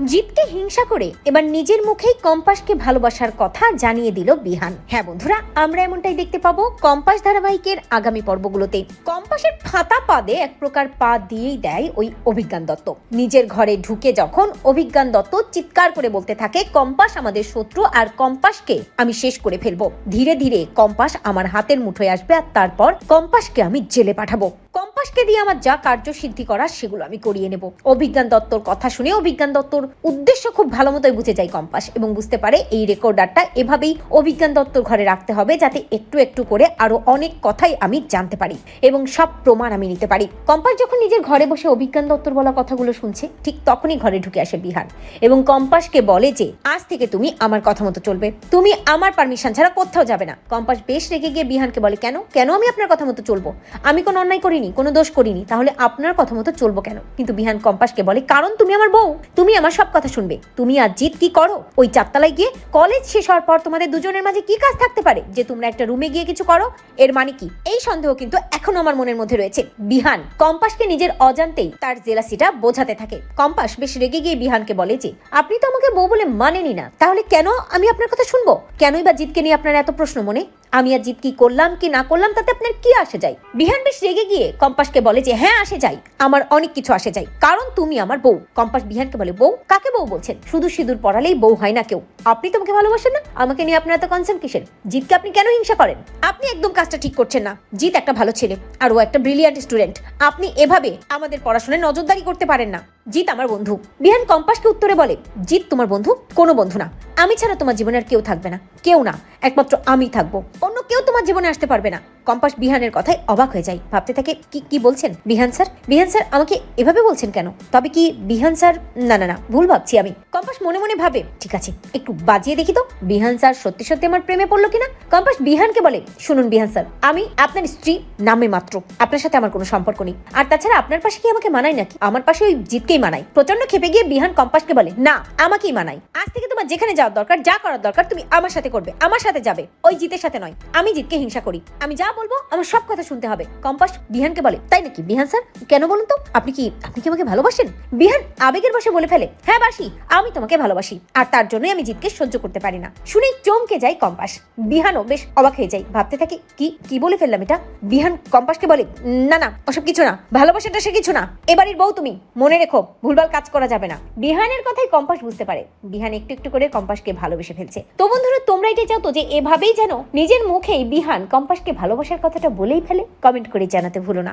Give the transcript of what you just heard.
জিতকে হিংসা করে এবার নিজের মুখেই কম্পাসকে ভালোবাসার কথা জানিয়ে দিল বিহান। হ্যাঁ বন্ধুরা, আমরা এমনটাই দেখতে পাবো কম্পাস ধারাবাহিকের আগামী পর্বগুলোতে। কম্পাসের ফাতা পাদে এক প্রকার পা দিয়েই দেয় ওই অভিজ্ঞান দত্ত। নিজের ঘরে ঢুকে যখন অভিজ্ঞান দত্ত চিৎকার করে বলতে থাকে, কম্পাস আমাদের শত্রু আর কম্পাসকে আমি শেষ করে ফেলব। ধীরে ধীরে কম্পাস আমার হাতের মুঠোয় আসবে আর তারপর কম্পাসকে আমি জেলে পাঠাবো। কম্পাসকে দিয়ে আমার যা কার্যসিদ্ধি করার সেগুলো আমি করিয়ে নেব। অভিজ্ঞান দত্তর কথা শুনে অভিজ্ঞান দত্তর উদ্দেশ্য খুব ভালো মতোই বুঝে যায় কম্পাস এবং বুঝতে পারে এই রেকর্ডারটা এভাবেই অভিজ্ঞান দত্তর ঘরে রাখতে হবে যাতে একটু একটু করে আরও অনেক কথাই আমি জানতে পারি এবং সব প্রমাণ আমি নিতে পারি। কম্পাস যখন নিজের ঘরে বসে অভিজ্ঞান দত্তর বলা কথাগুলো শুনছে, ঠিক তখনই ঘরে ঢুকে আসে বিহান এবং কম্পাসকে বলে যে, আজ থেকে তুমি আমার কথা মতো চলবে। তুমি আমার পারমিশন ছাড়া কোথাও যাবে না। কম্পাস বেশ রেগে গিয়ে বিহানকে বলে, কেন? কেন আমি আপনার কথা মতো চলবো? আমি কোনো অন্যায় করিনি, কোনো দোষ করিনি, তাহলে আপনার কথা মতো চলবো কেন? কিন্তু বিহান কম্পাসকে বলে, কারণ তুমি আমার বউ, তুমি আমার সব কথা শুনবে। তুমি আর জিত কি করো? ওই চারতলায় গিয়ে কলেজ শেষ হওয়ার পর তোমাদের দুজনের মাঝে কি কাজ থাকতে পারে? যে তোমরা একটা রুমে গিয়ে কিছু করো, এর মানে কি? এই সন্দেহ কিন্তু এখনও আমার মনের মধ্যে রয়েছে। বিহান কম্পাসকে নিজের অজান্তেই তার জেলাসিটা বোঝাতে থাকে। কম্পাস বেশ রেগে গিয়ে বিহানকে বলে যে, আপনি তো আমাকে বউ বলে মানেনি না, তাহলে কেন আমি আপনার কথা শুনব? কেনই বা জিতকে নিয়ে আপনার এত প্রশ্ন মনে? আমি আর জিত কি করলাম, কি না করলাম, তাতে আপনার কি আসে যায়? বিহান বেশ রেগে গিয়ে কম্পাসকে বলে যে হ্যাঁ আসে যায়। আমার অনেক কিছু আসে যায়। কারণ তুমি আমার বউ। কম্পাস বিহানকে বলে, বউ? কাকে বউ বলছেন? শুধু সিঁদুর পড়ালেই বউ হয় না কেউ। আপনি তোমাকে ভালোবাসেন না। আমাকে নিয়ে আপনার এত কনসার্ন কিসের? জিতকে আপনি কেন হিংসা করেন? আপনি একদম কাজটা ঠিক করছেন না। জিত একটা ভালো ছেলে আর ও একটা ব্রিলিয়ান্ট স্টুডেন্ট আপনি এভাবে আমাদের পড়াশোনায় নজরদারি করতে পারেন না। জিত আমার বন্ধু। বিহান কম্পাসকে উত্তরে বলে জিত তোমার বন্ধু, কোনো বন্ধু না। আমি ছাড়া তোমার জীবনে আর কেউ থাকবে না। কেউ না, একমাত্র আমি থাকব। অন্য কেউ তোমার জীবনে আসতে পারবে না। কম্পাস বিহানের কথায় অবাক হয়ে যায়। ভাবতে থাকে, কি কি বলছেন? বিহান স্যার? বিহান স্যার আমাকে এভাবে বলছেন কেন? তবে কি বিহান স্যার, না না না, ভুল ভাবছি আমি। কম্পাস মনে মনে ভাবে, ঠিক আছে, একটু বাজিয়ে দেখি তো, বিহান স্যার সত্যি সত্যি আমার প্রেমে পড়ল কিনা? কম্পাস বিহানকে বলে, শুনুন বিহান স্যার, আমি আপনার স্ত্রী নামে মাত্র, আপনার সাথে আমার কোনো সম্পর্ক নেই। আর তাছাড়া আপনার পাশে কি আমাকে মানায় নাকি? আমার পাশে ওই জিতকেই মানাই প্রচণ্ড খেপে গিয়ে বিহান কম্পাসকে বলে, না, আমাকেই মানাই আজ থেকে তোমার যেখানে যাওয়ার দরকার, যা করার দরকার, তুমি আমার সাথে করবে, আমার সাথে যাবে। ওই জিতের সাথে নয়, আমি জিতকে হিংসা করি। আমি যা বলব, আমার সব কথা শুনতে হবে। কম্পাস বিহানকে বলে, তাই নাকি বিহান স্যার? কেন বলুন তো, আপনি কি আপনি কি আমাকে ভালোবাসেন? বিহান আবেগের বসে বলে ফেলে হ্যাঁ বাসি, আমি তোমাকে ভালোবাসি, আর তার জন্যই আমি জিতকে সহ্য করতে পারি না। শুনে চমকে যায় কম্পাস। বিহানও বেশ অবাক হয়ে যায়। ভাবতে থাকে, কি কি বলে ফেললাম এটা? বিহান কম্পাসকে বলে, না না, ওসব কিছু না। ভালোবাসাটা সে কিছু না। এবারের বউ তুমি। মনে রেখো, ভুলভাল কাজ করা যাবে না। বিহানের কথাই কম্পাস বুঝতে পারে। বিহান একটু একটু করে কম্পাসকে ভালোবেসে ফেলছে। তো বন্ধুরা তোমরা এটা চাও তো যে এভাবেই যেন নিজের মুখেই বিহান কম্পাসকে ভালোবাসার কথাটা বলেই ফেলে? কমেন্ট করে জানাতে ভুলো না।